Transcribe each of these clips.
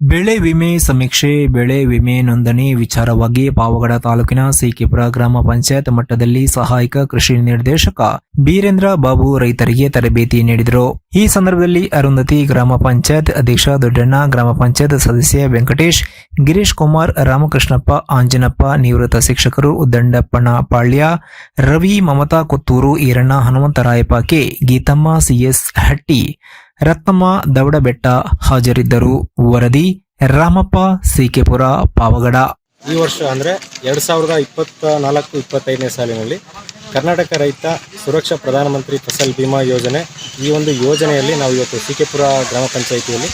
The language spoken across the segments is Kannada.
ಬೆಳೆ ವಿಮೆ ಸಮೀಕ್ಷೆ, ಬೆಳೆ ವಿಮೆ ನೋಂದಣಿ ವಿಚಾರವಾಗಿ ಪಾವಗಡ ತಾಲೂಕಿನ ಸಿಕಿಪುರ ಗ್ರಾಮ ಪಂಚಾಯತ್ ಮಟ್ಟದಲ್ಲಿ ಸಹಾಯಕ ಕೃಷಿ ನಿರ್ದೇಶಕ ಬೀರೇಂದ್ರ ಬಾಬು ರೈತರಿಗೆ ತರಬೇತಿ ನೀಡಿದರು. ಈ ಸಂದರ್ಭದಲ್ಲಿ ಅರುಂಧತಿ ಗ್ರಾಮ ಪಂಚಾಯತ್ ಅಧ್ಯಕ್ಷ ದೊಡ್ಡಣ್ಣ, ಗ್ರಾಮ ಪಂಚಾಯತ್ ಸದಸ್ಯ ವೆಂಕಟೇಶ್, ಗಿರೀಶ್ ಕುಮಾರ್, ರಾಮಕೃಷ್ಣಪ್ಪ, ಆಂಜನಪ್ಪ, ನಿವೃತ್ತ ಶಿಕ್ಷಕರು Uddandappana Palya, Ravi Mamata Kotturu, Eranna Hanumantharayappa K, Geethamma C S Hatti Ratnamma Davadabetta ಹಾಜರಿದ್ದರು. ವರದಿ, ರಾಮಪ್ಪ ಸಿಕೆಪುರ, ಪಾವಗಡ. ಈ ವರ್ಷ ಅಂದರೆ ಎರಡು ಸಾವಿರದ ಇಪ್ಪತ್ತ ನಾಲ್ಕು ಇಪ್ಪತ್ತೈದನೇ ಸಾಲಿನಲ್ಲಿ ಕರ್ನಾಟಕ ರೈತ ಸುರಕ್ಷಾ ಪ್ರಧಾನಮಂತ್ರಿ ಫಸಲ್ ಬಿಮಾ ಯೋಜನೆ ಈ ಒಂದು ಯೋಜನೆಯಲ್ಲಿ ನಾವು ಇವತ್ತು ಸಿಕೆಪುರ ಗ್ರಾಮ ಪಂಚಾಯಿತಿಯಲ್ಲಿ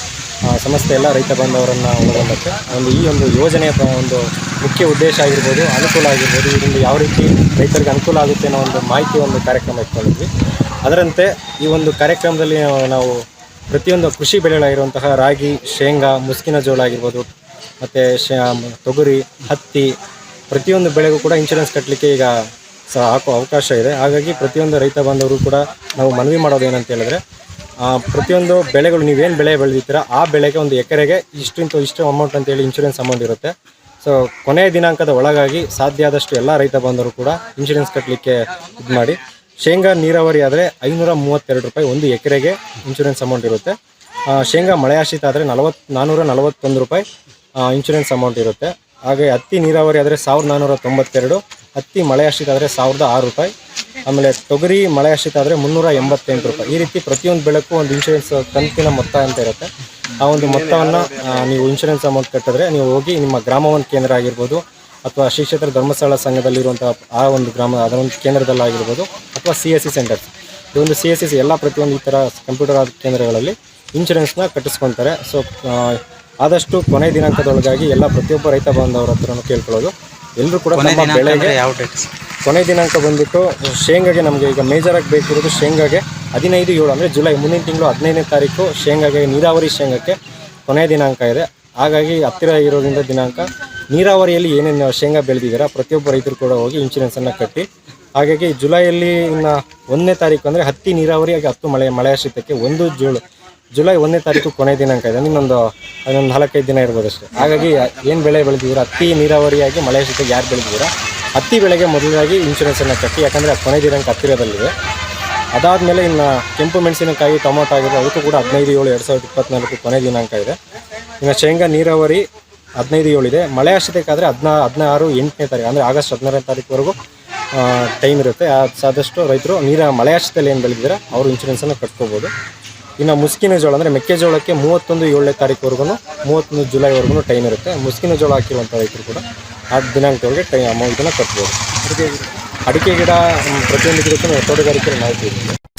ಸಮಸ್ತ ಎಲ್ಲ ರೈತ ಬಾಂಧವರನ್ನು ಒಳಗೊಂಡಂತೆ. ಒಂದು ಈ ಒಂದು ಯೋಜನೆಯ ಒಂದು ಮುಖ್ಯ ಉದ್ದೇಶ ಆಗಿರ್ಬೋದು, ಅನುಕೂಲ ಆಗಿರ್ಬೋದು ಇದರಿಂದ ಯಾವ ರೀತಿ ರೈತರಿಗೆ ಅನುಕೂಲ ಆಗುತ್ತೆ ಅನ್ನೋ ಒಂದು ಮಾಹಿತಿ ಒಂದು ಕಾರ್ಯಕ್ರಮ ಇಟ್ಕೊಂಡಿದ್ವಿ. ಅದರಂತೆ ಈ ಒಂದು ಕಾರ್ಯಕ್ರಮದಲ್ಲಿ ನಾವು ಪ್ರತಿಯೊಂದು ಕೃಷಿ ಬೆಳೆಗಳಾಗಿರುವಂತಹ ರಾಗಿ, ಶೇಂಗಾ, ಮುಸ್ಕಿನ ಜೋಳ ಆಗಿರ್ಬೋದು, ಮತ್ತು ತೊಗರಿ, ಹತ್ತಿ, ಪ್ರತಿಯೊಂದು ಬೆಳೆಗೂ ಕೂಡ ಇನ್ಶೂರೆನ್ಸ್ ಕಟ್ಟಲಿಕ್ಕೆ ಈಗ ಸಹ ಹಾಕೋ ಅವಕಾಶ ಇದೆ. ಹಾಗಾಗಿ ಪ್ರತಿಯೊಂದು ರೈತ ಬಾಂಧವರು ಕೂಡ ನಾವು ಮನವಿ ಮಾಡೋದು ಏನಂತ ಹೇಳಿದ್ರೆ ಪ್ರತಿಯೊಂದು ಬೆಳೆಗಳು ನೀವೇನು ಬೆಳೆ ಬೆಳೆದಿರ್ತೀರ ಆ ಬೆಳೆಗೆ ಒಂದು ಎಕರೆಗೆ ಇಷ್ಟಿಂತ ಇಷ್ಟು ಅಮೌಂಟ್ ಅಂತೇಳಿ ಇನ್ಶೂರೆನ್ಸ್ ಅಮೌಂಟ್ ಇರುತ್ತೆ. ಸೊ ಕೊನೆಯ ದಿನಾಂಕದ ಒಳಗಾಗಿ ಸಾಧ್ಯ ಆದಷ್ಟು ಎಲ್ಲ ರೈತ ಬಾಂಧವರು ಕೂಡ ಇನ್ಶೂರೆನ್ಸ್ ಕಟ್ಟಲಿಕ್ಕೆ ಇದು ಮಾಡಿ ಶೇಂಗಾ ನೀರಾವರಿ ಆದರೆ ಐನೂರ ಮೂವತ್ತೆರಡು ರೂಪಾಯಿ ಒಂದು ಎಕರೆಗೆ ಇನ್ಶೂರೆನ್ಸ್ ಅಮೌಂಟ್ ಇರುತ್ತೆ. ಶೇಂಗಾ ಮಳೆಯಾಶ್ರಿತ ಆದರೆ ನಲವತ್ತು ನಾನ್ನೂರ ನಲವತ್ತೊಂದು ರೂಪಾಯಿ ಇನ್ಶೂರೆನ್ಸ್ ಅಮೌಂಟ್ ಇರುತ್ತೆ. ಹಾಗೆ ಹತ್ತಿ ನೀರಾವರಿ ಆದರೆ ಸಾವಿರದ ನಾನ್ನೂರ ತೊಂಬತ್ತೆರಡು, ಹತ್ತಿ ಮಳೆಯಾಶ್ರಿತ ಆದರೆ ಸಾವಿರದ ಆರು ರೂಪಾಯಿ, ಆಮೇಲೆ ತೊಗರಿ ಮಳೆಯಾಶ್ರಿತ ಆದರೆ ಮುನ್ನೂರ ಎಂಬತ್ತೆಂಟು ರೂಪಾಯಿ. ಈ ರೀತಿ ಪ್ರತಿಯೊಂದು ಬೆಳಕು ಒಂದು ಇನ್ಶೂರೆನ್ಸ್ ಕಂತಿನ ಮೊತ್ತ ಅಂತ ಇರುತ್ತೆ. ಆ ಒಂದು ಮೊತ್ತವನ್ನು ನೀವು ಇನ್ಶೂರೆನ್ಸ್ ಅಮೌಂಟ್ ಕಟ್ಟಿದ್ರೆ ನೀವು ಹೋಗಿ ನಿಮ್ಮ ಗ್ರಾಮ ಒಂದು ಕೇಂದ್ರ ಆಗಿರ್ಬೋದು, ಅಥವಾ ಶ್ರೀ ಕ್ಷೇತ್ರ ಧರ್ಮಸ್ಥಳ ಸಂಘದಲ್ಲಿರುವಂಥ ಆ ಒಂದು ಗ್ರಾಮ ಅದರ ಒಂದು ಕೇಂದ್ರದಲ್ಲಾಗಿರ್ಬೋದು ಅಥವಾ ಸಿ ಎಸ್ ಸಿ ಸೆಂಟರ್ಸ್ ಈ ಒಂದು ಸಿ ಎಸ್ ಸಿ ಎಲ್ಲ ಪ್ರತಿಯೊಂದು ಈ ಥರ ಕಂಪ್ಯೂಟರ್ ಕೇಂದ್ರಗಳಲ್ಲಿ ಇನ್ಶೂರೆನ್ಸ್ನ ಕಟ್ಟಿಸ್ಕೊತಾರೆ. ಸೊ ಆದಷ್ಟು ಕೊನೆ ದಿನಾಂಕದೊಳಗಾಗಿ ಎಲ್ಲ ಪ್ರತಿಯೊಬ್ಬ ರೈತ ಬಾಂಧವರ ಹತ್ರನೂ ಕೇಳ್ಕೊಳ್ಳೋದು. ಎಲ್ಲರೂ ಕೂಡ ನಮ್ಮ ಬೆಳೆಗೆ ಯಾವ ಕೊನೆ ದಿನಾಂಕ ಬಂದ್ಬಿಟ್ಟು ಶೇಂಗಾಗೆ ನಮಗೆ ಈಗ ಮೇಜರಾಗಿ ಬೇಕಿರೋದು ಶೇಂಗಾಗೆ ಹದಿನೈದು ಏಳು ಅಂದರೆ ಜುಲೈ ಮುಂದಿನ ತಿಂಗಳು ಹದಿನೈದನೇ ತಾರೀಕು ಶೇಂಗಾಗೆ ನೀರಾವರಿ ಶೇಂಗಾಕ್ಕೆ ಕೊನೆಯ ದಿನಾಂಕ ಇದೆ. ಹಾಗಾಗಿ ಹತ್ತಿರ ಇರೋದ್ರಿಂದ ದಿನಾಂಕ ನೀರಾವರಿಯಲ್ಲಿ ಏನೇನು ಶೇಂಗಾ ಬೆಳೆದಿದ್ದೀರಾ ಪ್ರತಿಯೊಬ್ಬ ರೈತರು ಕೂಡ ಹೋಗಿ ಇನ್ಶೂರೆನ್ಸನ್ನು ಕಟ್ಟಿ ಹಾಗಾಗಿ ಜುಲೈಯಲ್ಲಿ ಇನ್ನು ಒಂದನೇ ತಾರೀಕು ಅಂದರೆ ಹತ್ತಿ ನೀರಾವರಿಯಾಗಿ ಹತ್ತು ಮಳೆ ಮಳೆಯಾಶ್ರಿತಕ್ಕೆ ಒಂದು ಜೂಳು. ಜುಲೈ ಒಂದನೇ ತಾರೀಕು ಕೊನೆ ದಿನಾಂಕ ಇದೆ. ಇನ್ನೊಂದು ಅದೊಂದು ನಾಲ್ಕೈದು ದಿನ ಇರ್ಬೋದು ಅಷ್ಟೇ. ಹಾಗಾಗಿ ಏನು ಬೆಳೆ ಬೆಳೆದಿದ್ದೀರಾ? ಹತ್ತಿ ನೀರಾವರಿಯಾಗಿ ಮಳೆಯಾಶ್ರಿತಕ್ಕೆ ಯಾರು ಬೆಳೆದಿದ್ದೀರಾ? ಹತ್ತಿ ಬೆಳೆಗೆ ಮೊದಲಾಗಿ ಇನ್ಶೂರೆನ್ಸನ್ನು ಕಟ್ಟಿ, ಯಾಕಂದರೆ ಕೊನೆ ದಿನಾಂಕ ಹತ್ತಿರದಲ್ಲಿದೆ. ಅದಾದಮೇಲೆ ಇನ್ನು ಕೆಂಪು ಮೆಣಸಿನಕಾಯಿ, ಟೊಮೊಟೊ ಆಗಿದೆ ಅದಕ್ಕೂ ಕೂಡ ಹದಿನೈದು, ಏಳು, ಎರಡು ಸಾವಿರದ ಇಪ್ಪತ್ನಾಲ್ಕು ಕೊನೆ ದಿನಾಂಕ ಇದೆ. ಇನ್ನು ಶೇಂಗಾ ನೀರಾವರಿ ಹದಿನೈದು, ಏಳು ಇದೆ. ಮಳೆ ಆಶ್ರಿತಕ್ಕಾದರೆ ಹದಿನಾ, ಹದಿನಾರು, ಎಂಟನೇ ತಾರೀಕು, ಅಂದರೆ ಆಗಸ್ಟ್ ಹದಿನಾರನೇ ತಾರೀಕುವರೆಗೂ ಟೈಮ್ ಇರುತ್ತೆ. ಆ- ಆದಷ್ಟು ರೈತರು ನೀರ ಮಳೆಯಾಶ್ರದಲ್ಲಿ ಏನು ಬೆಳೆದಿದ್ರೆ, ಅವರು ಇನ್ಶೂರೆನ್ಸನ್ನು ಕಟ್ಕೋಬೋದು. ಇನ್ನು ಮುಸ್ಕಿನ ಜೋಳ ಅಂದರೆ ಮೆಕ್ಕೆಜೋಳಕ್ಕೆ ಮೂವತ್ತೊಂದು ಏಳನೇ ತಾರೀಕುವರೆಗೂ ಮೂವತ್ತೊಂದು ಜುಲೈವರೆಗೂ ಟೈಮ್ ಇರುತ್ತೆ. ಮುಸ್ಕಿನ ಜೋಳ ಹಾಕಿರುವಂಥ ರೈತರು ಕೂಡ ಆ ದಿನಾಂಕದೊಳಗೆ ಟೈ ಅಮೌಂಟನ್ನು ಕಟ್ಬೋದು. ಅಡಿಕೆ ಗಿಡ ಪ್ರತಿಯೊಂದು ಗಿಡಕ್ಕೂ ತೋಟಗಾರಿಕೆ ಇದೆ